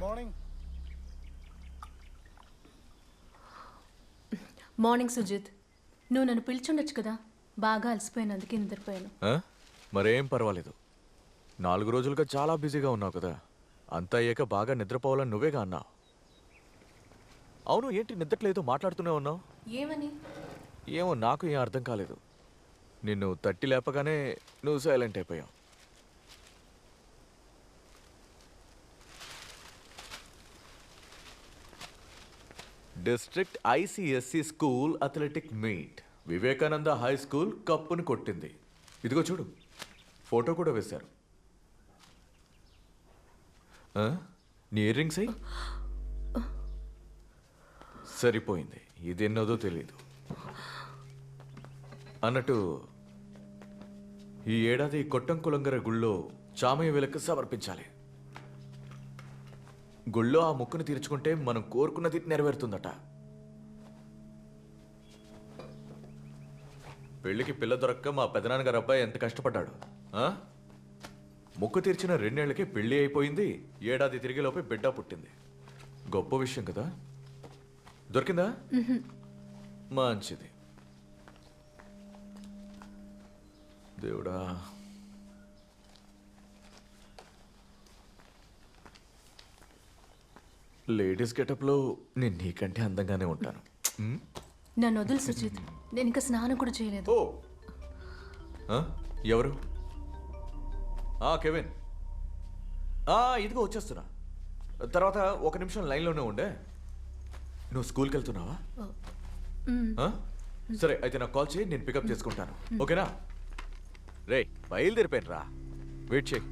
Morning morning Sujith నువ్వు నన్ను పిలిచుండొచ్చు కదా? బాగా అలసిపోయినందుకు నిద్రపోయాను. ఆ? మరేం పర్వాలేదు. నాలుగు రోజులుగా చాలా బిజీగా ఉన్నావు కదా. అంతా అయ్యాక బాగా నిద్రపోవాలని నువ్వేగా అన్నావు. అవును ఏంటి నిద్రలేదు మాట్లాడుతూనే ఉన్నావు? ఏమని? ఏమో నాకు ఏం అర్థం కాలేదు. నిన్ను తట్టి లేపగానే నువ్వు సైలెంట్ అయిపోయావు. District ICSE school athletic meet. Vivekananda high school కప్పును కొట్టింది. ఇదిగో చూడు ఫోటో కూడా వేశారు. నీ ఇయర్ రింగ్స్ అయ్యి? సరిపోయింది. ఇదెన్నోదో తెలియదు అన్నట్టు ఈ ఏడాది కొట్టంకులంగర గుళ్ళో చామయ్య వెలకు సమర్పించాలి. గుళ్ళో ఆ ముక్కును తీర్చుకుంటే మనం కోరుకున్నది నెరవేరుతుందట. పెళ్ళికి పిల్ల దొరక్క మా పెదనాన్నగారు అబ్బాయి ఎంత కష్టపడ్డాడు ఆ? ముక్కు తీర్చిన రెండేళ్ళకి పెళ్ళి అయిపోయింది ఏడాది తిరిగేలోపే బిడ్డ పుట్టింది. గొప్ప విషయం కదా? దొరికిందా? మంచిది. దేవుడా లేడీస్ గెటప్లో నేను నీకంటే అందంగానే ఉంటాను? నన్ను వదులు సుజిత్. నేను ఇంకా స్నానం కూడా చేయలేదు. ఓ! ఆ? ఎవరు? ఆ, కెవిన్. ఆ, ఇదిగో వచ్చేస్తున్నా. తర్వాత ఒక నిమిషం లైన్లోనే ఉండే. నువ్వు స్కూల్కి వెళ్తున్నావా? ఆ? సరే అయితే నాకు కాల్ చేయి నేను పికప్ చేసుకుంటాను. ఓకేనా? రే బయలుదేరిపోయాను రా వెయిట్ చేయి.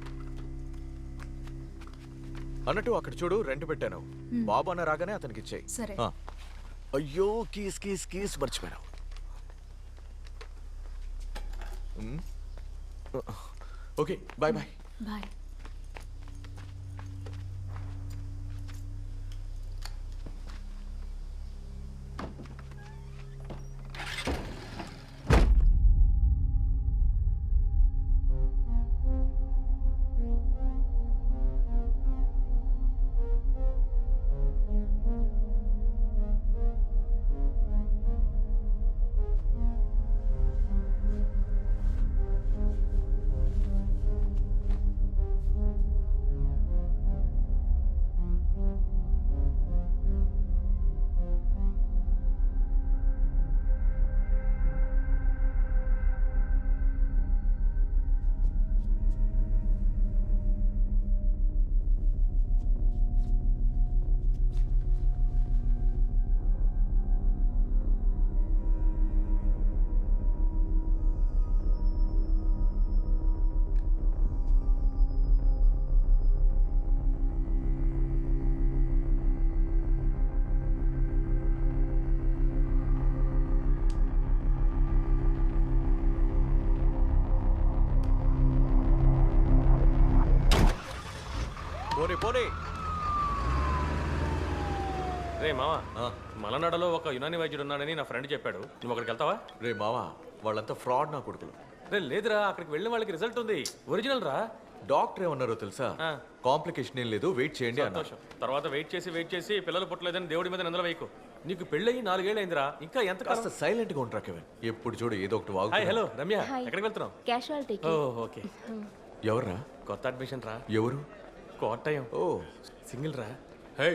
అన్నట్టు అక్కడ చూడు రెంట్ పెట్టాను. బాబు అన్న రాగానే అతనికి ఇచ్చేయి. సరే. అయ్యో కీస్ కీస్ కీస్ మర్చిపోయాను ఉమ్. Okay bye bye. బాయ్. పోనీ పోనీ. రే మావా. ఆ. మలనాడలో ఒక యునాని వైద్యుడు ఉన్నాడని నా ఫ్రెండ్ చెప్పాడు. నువ్వు అక్కడికి వెళ్తావా? రే మావా వాళ్ళంతా ఫ్రాడ్ నా కొడుకులు. రే లేదురా అక్కడికి వెళ్ళిన వాళ్ళకి రిజల్ట్ ఉంది. ఒరిజినల్ రా. డాక్టర్ ఏమన్నారో తెలుసా? ఆ. కాంప్లికేషన్ ఏం లేదు వెయిట్ చేయండి సంతోషం. తర్వాత వెయిట్ చేసి వెయిట్ చేసి పిల్లలు పుట్టలేదని దేవుడి మీద నిందలు వేయకు. నీకు పెళ్ళయి నాలుగేళ్ళు అయిందిరా ఇంకా ఎంత కాస్త సైలెంట్గా ఉంటా కెవిన్ ఎప్పుడు చూడు ఏదో ఒకటి హాయ్ వాగు హలో రమ్య. ఎక్కడికి వెళ్తున్నావు? క్యాషువాలిటీకి ఓ ఓకే. ఎవర్రా? కొత్త అడ్మిషన్ రా. ఎవరు? కోట్టయం ఓ. సింగిల్ రా. హే.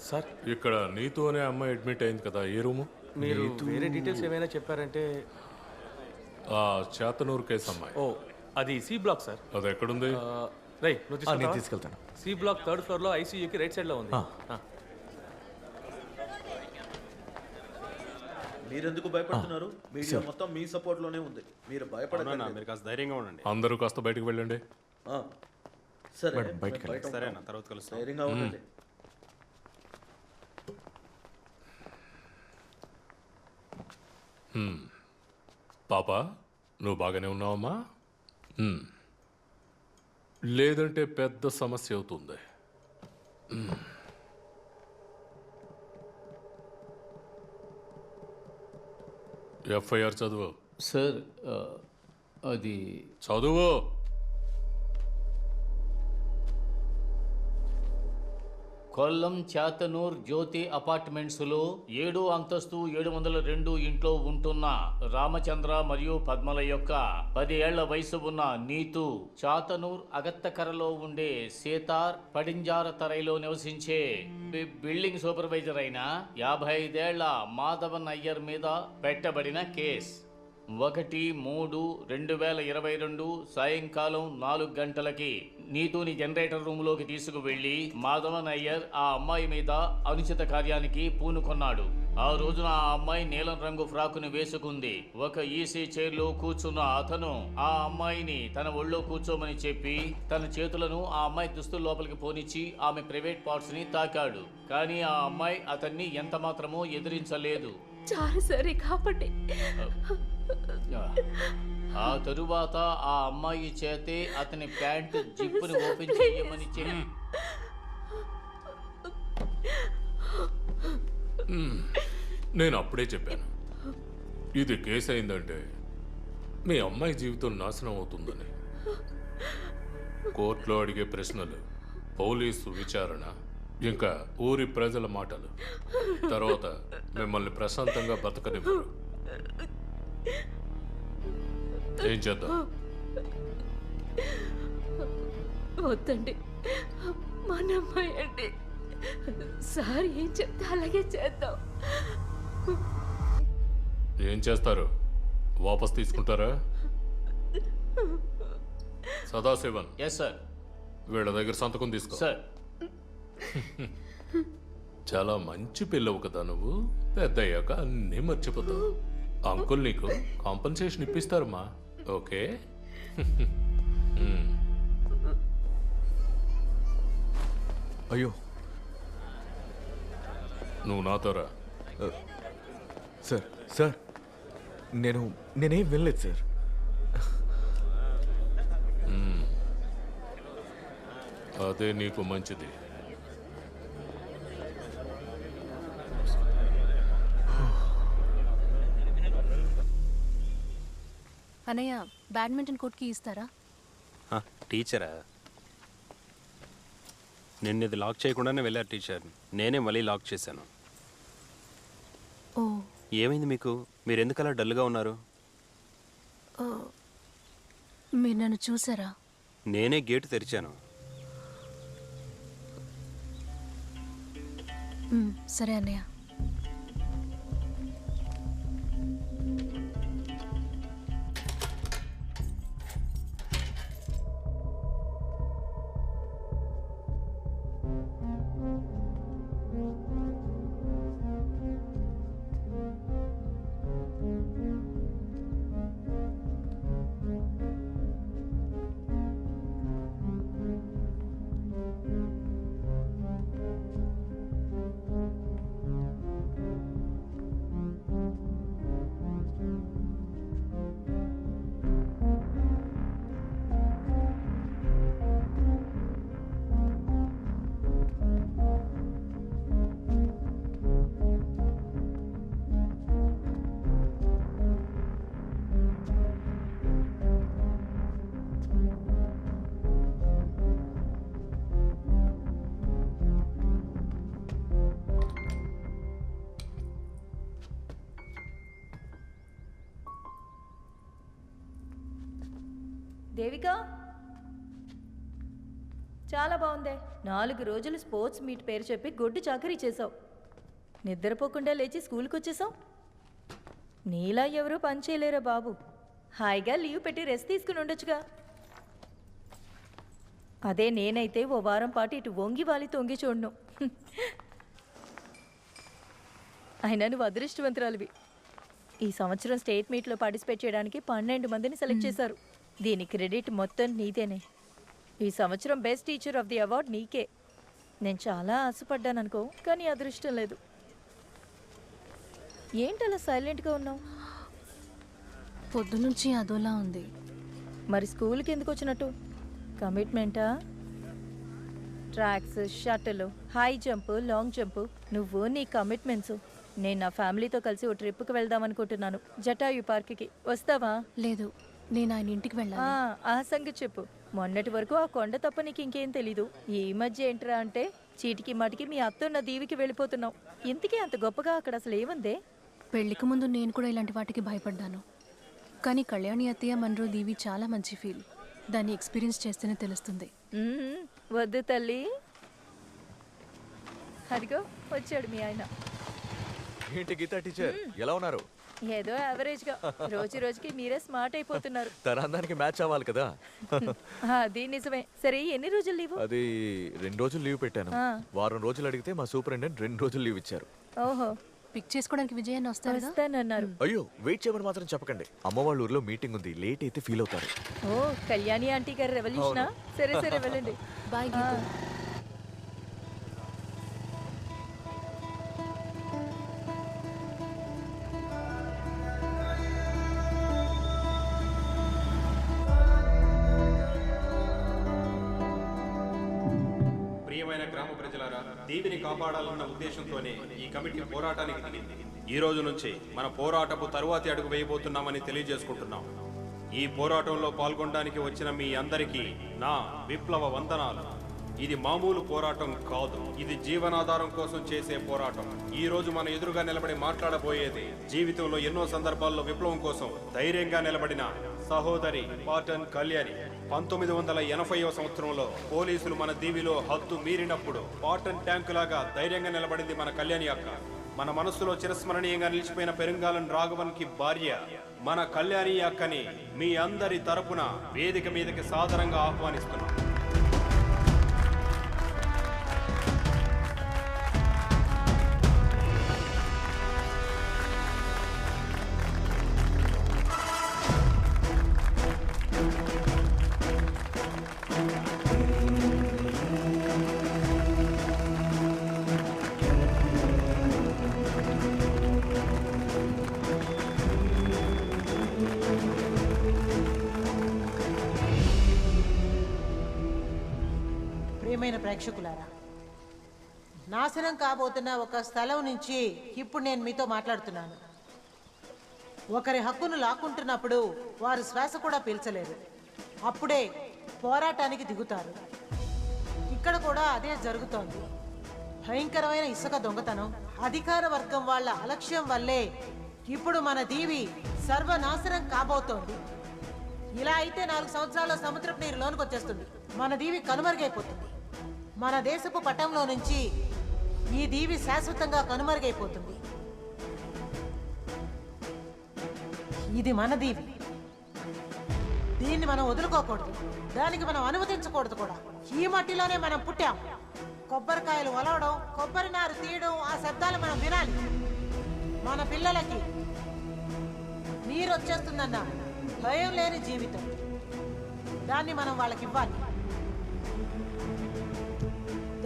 సార్. ఇక్కడ నీతు అనే అమ్మాయి అడ్మిట్ అయింది కదా ఏ రూము? మీరు వేరే డీటెయిల్స్ ఏమైనా చెప్పారంటే? ఆ చేతనూరు కేసు అమ్మాయి. ఓ అది సి బ్లాక్ సార్. అది ఎక్కడుంది? రై నేను? తీసుకెళ్తాను. సి బ్లాక్ థర్డ్ ఫ్లోర్లో ఐసీయూకి రైట్ సైడ్లో ఉంది. మీరెందుకు భయపడుతున్నారు? మీడియా మొత్తం మీ సపోర్ట్లోనే ఉంది. మీరు భయపడకండి. మీరు కాస్త ధైర్యంగా ఉండండి. అందరూ కాస్త బయటకు వెళ్ళండి. ఆ, సరే మేడం, బయటికి తర్వాత కలుస్తాం. ధైర్యంగా ఉండండి. పాప నువ్వు బాగానే ఉన్నావమ్మా? హ్మ్. లేదంటే పెద్ద సమస్య అవుతుంది. ఎఫ్ఐఆర్ చదువు. సార్ ఆ, అది చదువు? కొల్లం చాతనూర్ జ్యోతి అపార్ట్మెంట్స్లో ఏడో అంతస్తు ఏడు వందల రెండు ఇంట్లో ఉంటున్న రామచంద్ర మరియు పద్మల యొక్క పది ఏళ్ళ వయసు ఉన్న నీతు చాతనూర్ అగత్తకరలో ఉండే సీతార్ పడింజార తరైలో నివసించే బిల్డింగ్ సూపర్వైజర్ అయిన యాభై ఐదేళ్ళ మాధవన్ అయ్యర్ మీద పెట్టబడిన కేస్. ఒకటి మూడు రెండు వేల ఇరవై రెండు సాయంకాలం నాలుగు గంటలకి నీతుని జనరేటర్ రూములోకి తీసుకువెళ్ళి మాధవన్ అయ్యర్ ఆ అమ్మాయి మీద అనుచిత కార్యానికి పూనుకొన్నాడు. ఆ రోజున ఆ అమ్మాయి నీలం రంగు ఫ్రాకును వేసుకుంది. ఒక ఈసీ చైర్లో కూర్చున్న అతను ఆ అమ్మాయిని తన ఒళ్ళో కూర్చోమని చెప్పి తన చేతులను ఆ అమ్మాయి దుస్తుల లోపలికి పోనిచ్చి ఆమె ప్రైవేట్ పార్ట్స్ని తాకాడు. కానీ ఆ అమ్మాయి అతన్ని ఎంత మాత్రమో ఎదిరించలేదు. చాలా సరే కాబట్టి ఆ తరువాత ఆ అమ్మాయి చేతే అతని ప్యాంట్ జిప్పుని ఓపెన్ చేయమని చెప్పి. నేను అప్పుడే చెప్పాను. ఇది కేసు అయిందంటే మీ అమ్మాయి జీవితం నాశనం అవుతుందని. కోర్టులో అడిగే ప్రశ్నలు పోలీసు విచారణ ఇంకా ఊరి ప్రజల మాటలు. తర్వాత మిమ్మల్ని ప్రశాంతంగా బతకనివ్వరు. ఏం చేద్దాం వద్దండి. మన అమ్మాయి అండి సార్ ఏం చెప్తే అలాగే చేద్దాం. ఏం చేస్తారు? వాపస్ తీసుకుంటారా? సదాశివన్. ఎస్ సార్ వీళ్ళ దగ్గర సంతకం తీసుకో. సార్ చాలా మంచి పిల్లవు కదా నువ్వు. పెద్ద అయ్యాక అన్నీ మర్చిపోతావు. అంకుల్ నీకు కాంపన్సేషన్ ఇప్పిస్తారమ్మా ఓకే. అయ్యో. నువ్వు నాతో రా. సార్ సార్ నేను నేనేం వినలేదు సార్. అదే నీకు మంచిది. అనయ్య బ్యాడ్మింటన్ కోర్ట్కి ఇస్తారా? టీచరా? నిన్న ఇది లాక్ చేయకుండానే వెళ్ళారు టీచర్. నేనే మళ్ళీ లాక్ చేశాను. ఓ. ఏమైంది మీకు? మీరు ఎందుకు అలా డల్గా ఉన్నారు? మీరు నన్ను చూసారా? నేనే గేటు తెరిచాను. సరే అన్నయ్య దేవిక? చాలా బాగుందే. నాలుగు రోజులు స్పోర్ట్స్ మీట్ పేరు చెప్పి గొడ్డు చాకరీ చేసావు నిద్రపోకుండా లేచి స్కూల్కి వచ్చేసావు నీలా ఎవరూ పని చేయలేరా బాబు? హాయిగా లీవ్ పెట్టి రెస్ట్ తీసుకుని ఉండొచ్చుగా. అదే నేనైతే ఓ వారం పాటు ఇటు వంగి వాలి తొంగి చూడను. అయినా నువ్వు అదృష్టవంతురాలివి. ఈ సంవత్సరం స్టేట్ మీట్లో పార్టిసిపేట్ చేయడానికి పన్నెండు మందిని సెలెక్ట్ చేశారు. దీని క్రెడిట్ మొత్తం నీదేనే. ఈ సంవత్సరం best teacher of the award నీకే. నేను చాలా ఆశపడ్డాను అనుకో కానీ అదృష్టం లేదు. ఏంటలా సైలెంట్గా ఉన్నావు? పొద్దునుంచి అదోలా ఉంది. మరి స్కూల్కి ఎందుకు వచ్చినట్టు? కమిట్మెంటా? Tracks shuttle high jump long jump నువ్వు నీ కమిట్మెంట్స్. నేను నా ఫ్యామిలీతో కలిసి ఓ ట్రిప్కి వెళ్దాం అనుకుంటున్నాను జటాయు పార్క్కి. వస్తావా? లేదు. నేను ఆయన ఇంటికి ఆ, వెళ్ళాలి. ఆ సంగతి చెప్పు. మొన్నటి వరకు ఆ కొండ తప్ప నీకు ఇంకేం తెలీదు. ఈ మధ్య ఏంట్రా అంటే చీటికి మాటికి మీ అత్తన్న దీవికి వెళ్ళిపోతున్నావు. ఇంతకీ అంత గొప్పగా అక్కడ అసలు ఏముందే? పెళ్ళికి ముందు నేను కూడా ఇలాంటి వాటికి భయపడ్డాను. కానీ కళ్యాణి అత్తయ్య మనరు దీవి చాలా మంచి ఫీల్ దాన్ని ఎక్స్పీరియన్స్ చేస్తేనే తెలుస్తుంది. మ్మ్. వద్దు తల్లి. అదిగో వచ్చాడు మీ ఆయన. ఏంటి గీతా టీచర్? ఎలా ఉన్నారు? ఏదో యావరేజ్గా. రోజు రోజుకి మీరే స్మార్ట్ అయిపోతున్నారు. తన అందానికి మ్యాచ్ అవ్వాలి కదా. అది నిజమే. సరే ఎన్ని రోజులు లీవు అది రెండు రోజులు లీవ్ పెట్టాను. ఆ. వారం రోజులు అడిగితే మా సూపరింటెండెంట్ రెండు రోజులు లీవ్ ఇచ్చారు. ఓహో. పిక్ చేసుకోవడానికి విజయాన్ని వస్తారుగా వస్తానన్నారు. అయ్యో వెయిట్ చేయమని మాత్రం చెప్పకండి. అమ్మ వాళ్ళ ఊర్లో మీటింగ్ ఉంది. లేట్ అయితే ఫీల్ అవుతారు. ఓ కళ్యాణి ఆంటీ గారి రెవల్యూషనా సరే సరే వెళ్ళండి. బాయ్ దీవిని ఉద్దేశంతోనే ఈ కమిటీ పోరాటానికి దిగింది. ఈ రోజు నుంచి మన పోరాటపు తరువాతి అడుగు వేయబోతున్నామని తెలియజేసుకుంటున్నాం. ఈ పోరాటంలో పాల్గొనడానికి వచ్చిన మీ అందరికీ నా విప్లవ వందనాలు. ఇది మామూలు పోరాటం కాదు. ఇది జీవనాధారం కోసం చేసే పోరాటం. ఈ రోజు మన ఎదురుగా నిలబడి మాట్లాడబోయేది జీవితంలో ఎన్నో సందర్భాల్లో విప్లవం కోసం ధైర్యంగా నిలబడిన సహోదరి పాటన్ కళ్యాణి. పంతొమ్మిది వందల ఎనభైవ సంవత్సరంలో పోలీసులు మన దీవిలో హద్దు మీరినప్పుడు పాటన్ ట్యాంకు లాగా ధైర్యంగా నిలబడింది మన కళ్యాణి అక్క. మన మనస్సులో చిరస్మరణీయంగా నిలిచిపోయిన పెరుంగాలం రాఘవన్కి భార్య మన కళ్యాణి అక్కని మీ అందరి తరపున వేదిక మీదకి సాదరంగా ఆహ్వానిస్తున్నాం. ప్రేక్షకులారా నాశనం కాబోతున్న ఒక స్థలం నుంచి ఇప్పుడు నేను మీతో మాట్లాడుతున్నాను. ఒకరి హక్కును లాక్కుంటున్నప్పుడు వారు శ్వాస కూడా పీల్చలేరు. అప్పుడే పోరాటానికి దిగుతారు. ఇక్కడ కూడా అదే జరుగుతోంది. భయంకరమైన ఇసుక దొంగతనం అధికార వర్గం వాళ్ళ అలక్ష్యం వల్లే ఇప్పుడు మన దీవి సర్వనాశనం కాబోతోంది. ఇలా అయితే నాలుగు సంవత్సరాల సముద్రపు నీరు లోనికి వచ్చేస్తుంది. మన దీవి కనుమరుగైపోతుంది. మన దేశపు పటంలో నుంచి ఈ దీవి శాశ్వతంగా కనుమరుగైపోతుంది. ఇది మన దీవి. దీన్ని మనం వదులుకోకూడదు. దానికి మనం అనుమతించకూడదు కూడా. ఈ మట్టిలోనే మనం పుట్టాం. కొబ్బరికాయలు వలవడం కొబ్బరి నారు తీయడం ఆ శబ్దాలు మనం వినాలి. మన పిల్లలకి నీరు వచ్చేస్తుందన్న భయం లేని జీవితం. దాన్ని మనం వాళ్ళకి ఇవ్వాలి.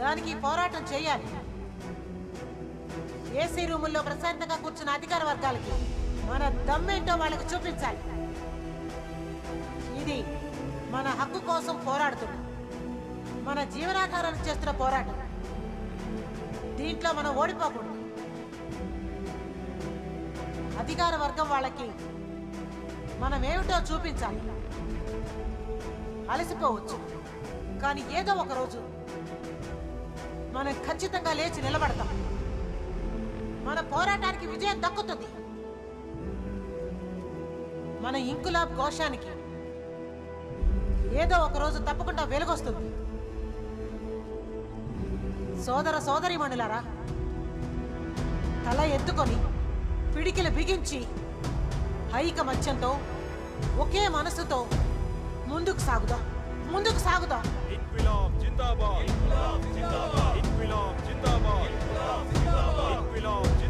దానికి పోరాటం చేయాలి. ఏసీ రూముల్లో ప్రశాంతంగా కూర్చున్న అధికార వర్గాలకి మన దమ్మేంటో వాళ్ళకి చూపించాలి. ఇది మన హక్కు కోసం పోరాడుతున్నాం మన జీవనాధారాన్ని చేస్తున్న పోరాటం. దీంట్లో మనం ఓడిపోకూడదు. అధికార వర్గం వాళ్ళకి మనం ఏమిటో చూపించాలి. అలసిపోవచ్చు. కానీ ఏదో ఒక రోజు మనం ఖచ్చితంగా లేచి నిలబడతాం. మన పోరాటానికి విజయం దక్కుతుంది. మన ఇంకులాబ్ ఘోషానికి ఏదో ఒక రోజు తప్పకుండా వెలుగొస్తుంది. సోదర సోదరి మణులారా తల ఎత్తుకొని పిడికిలు బిగించి ఐకమత్యంతో ఒకే మనసుతో ముందుకు సాగుదా. ముందుకు సాగుదా. İnkılap Jindabad. İnkılap Jindabad. İnkılap Jindabad. İnkılap Jindabad.